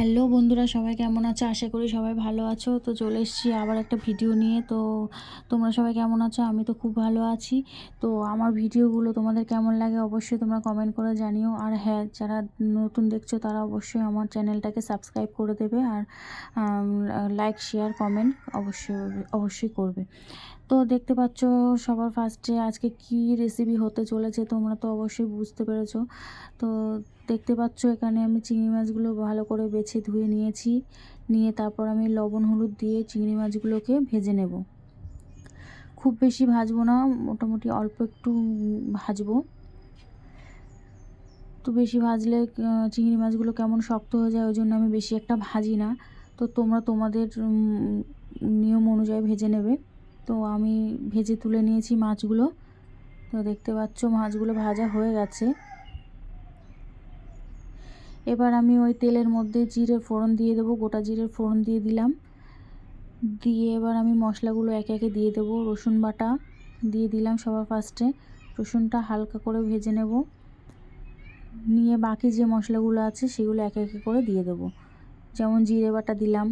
Hello বন্ধুরা, সবাই কেমন আছো? আশা করি সবাই ভালো আছো। তো চলে এসেছি আবার একটা ভিডিও নিয়ে। তো তোমরা সবাই কেমন আছো? আমি তো খুব ভালো আছি। তো আমার ভিডিওগুলো তোমাদের কেমন লাগে অবশ্যই তোমরা কমেন্ট করে জানিও। আর হ্যাঁ যারা নতুন দেখছ, তারা অবশ্যই আমার চ্যানেলটাকে সাবস্ক্রাইব করে দেবে। আর লাইক শেয়ার কমেন্ট অবশ্যই অবশ্যই করবে। তো দেখতে পাচ্ছ সবার ফার্স্টে আজকে কি রেসিপি হতে চলেছে তোমরা তো অবশ্যই বুঝতে পেরেছ। তো দেখতে পাচ্ছ এখানে আমি চিংড়ি মাছগুলো ভালো করে বেছে ধুয়ে নিয়েছি। নিয়ে তারপর আমি লবণ, হলুদ দিয়ে চিংড়ি মাছগুলোকে ভেজে নেব। খুব বেশি ভাজবো না, মোটামুটি অল্প একটু ভাজবো। তো বেশি ভাজলে চিংড়ি মাছগুলো কেমন শক্ত হয়ে যায়, ওই জন্য আমি বেশি একটা ভাজি না। তো তোমরা তোমাদের নিয়ম অনুযায়ী ভেজে নেবে। তো আমি ভেজে তুলে নিয়েছি মাছগুলো। তো দেখতে পাচ্ছ মাছগুলো ভাজা হয়ে গেছে। এবার আমি ওই তেলের মধ্যে জিরে ফোড়ন দিয়ে দেবো, গোটা জিরের ফোড়ন দিয়ে দিলাম। দিয়ে এবার আমি মশলাগুলো একে একে দিয়ে দেবো, রসুন বাটা দিয়ে দিলাম সবার ফার্স্টে। রসুনটা হালকা করে ভেজে নেব। নিয়ে বাকি যে মশলাগুলো আছে সেগুলো একে একে করে দিয়ে দেবো। যেমন জিরে বাটা দিলাম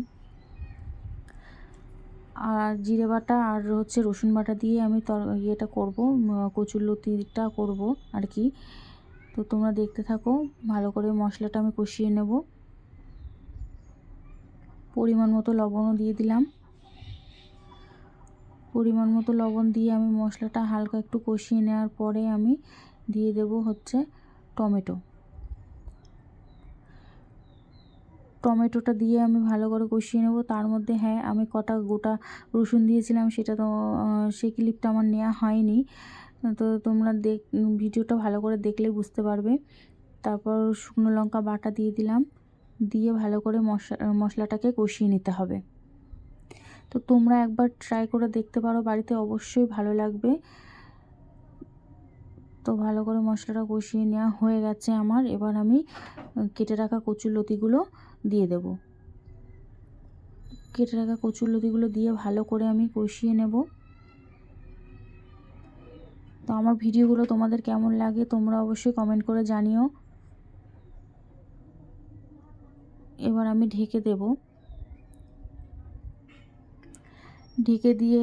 আর জিরে বাটা আর হচ্ছে রসুন বাটা দিয়ে আমি তর, ইয়েটা করব কচুরলতিটা করব আর কি। তো তোমরা দেখতে থাকো, ভালো করে মশলাটা আমি কষিয়ে নেব। পরিমাণ মতো লবণও দিয়ে দিলাম। পরিমাণ মতো লবণ দিয়ে আমি মশলাটা হালকা একটু কষিয়ে নেওয়ার পরে আমি দিয়ে দেব হচ্ছে টমেটো। টমেটোটা দিয়ে আমি ভালো করে কষিয়ে নেব। তার মধ্যে হ্যাঁ আমি কটা গোটা রসুন দিয়েছিলাম, সেটা তো সেই ক্লিপটা আমার নেওয়া হয়নি। তো তোমরা দেখ, ভিডিওটা ভালো করে দেখলে বুঝতে পারবে। তারপর শুকনো লঙ্কা বাটা দিয়ে দিলাম। দিয়ে ভালো করে মশলা, মশলাটাকে কষিয়ে নিতে হবে। তো তোমরা একবার ট্রাই করে দেখতে পারো, বাড়িতে অবশ্যই ভালো লাগবে। তো ভালো করে মশলাটা কষিয়ে নেওয়া হয়ে গেছে আমার। এবার আমি কেটে রাখা কচুর লতিগুলো দিয়ে দেব। কেটে রাখা কচুর লতিগুলো দিয়ে ভালো করে আমি কষিয়ে নেব। তো আমার ভিডিওগুলো তোমাদের কেমন লাগে তোমরা অবশ্যই কমেন্ট করে জানিও। এবার আমি ঢেকে দেব। ঢেকে দিয়ে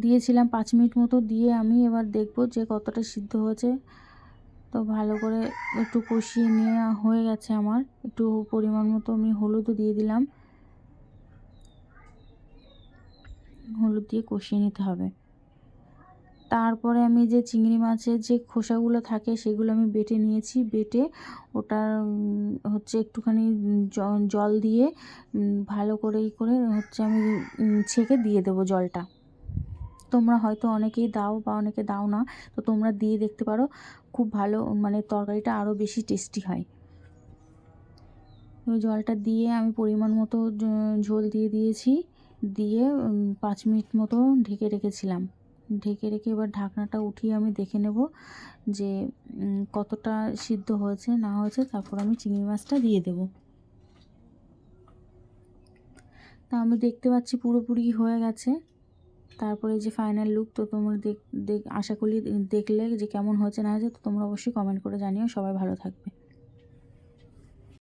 দিয়েছিলাম পাঁচ মিনিট মতো দিয়ে আমি এবার দেখব যে কতটা সিদ্ধ হয়েছে। তো ভালো করে একটু কষিয়ে নিয়ে হয়ে গেছে আমার। একটু পরিমাণ মতো আমি হলুদও দিয়ে দিলাম। হলুদ দিয়ে কষিয়ে নিতে হবে। তারপরে আমি যে চিংড়ি মাছের যে খোসাগুলো থাকে সেগুলো আমি বেটে নিয়েছি। বেটে ওটার হচ্ছে একটুখানি জল দিয়ে ভালো করে করে হচ্ছে আমি ছেঁকে দিয়ে দেবো জলটা। তোমরা হয়তো অনেকেই দাও বা অনেকে দাও না, তো তোমরা দিয়ে দেখতে পারো। খুব ভালো মানে তরকারিটা আরও বেশি টেস্টি হয়। ওই জলটা দিয়ে আমি পরিমাণ মতো ঝোল দিয়ে দিয়েছি। দিয়ে পাঁচ মিনিট মতো ঢেকে রেখেছিলাম। ঢেকে রেখে এবার ঢাকনাটা উঠিয়ে আমি দেখে নেব যে কতটা সিদ্ধ হয়েছে, না হয়েছে। তারপর আমি চিংড়ি মাছটা দিয়ে দেব। তা আমি দেখতে পাচ্ছি পুরোপুরি হয়ে গেছে। তারপরে যে ফাইনাল লুক তো তোমরা দেখ আশা করি দেখলে যে কেমন হয়েছে না হয়েছে তো তোমরা অবশ্যই কমেন্ট করে জানিও। সবাই ভালো থাকবে।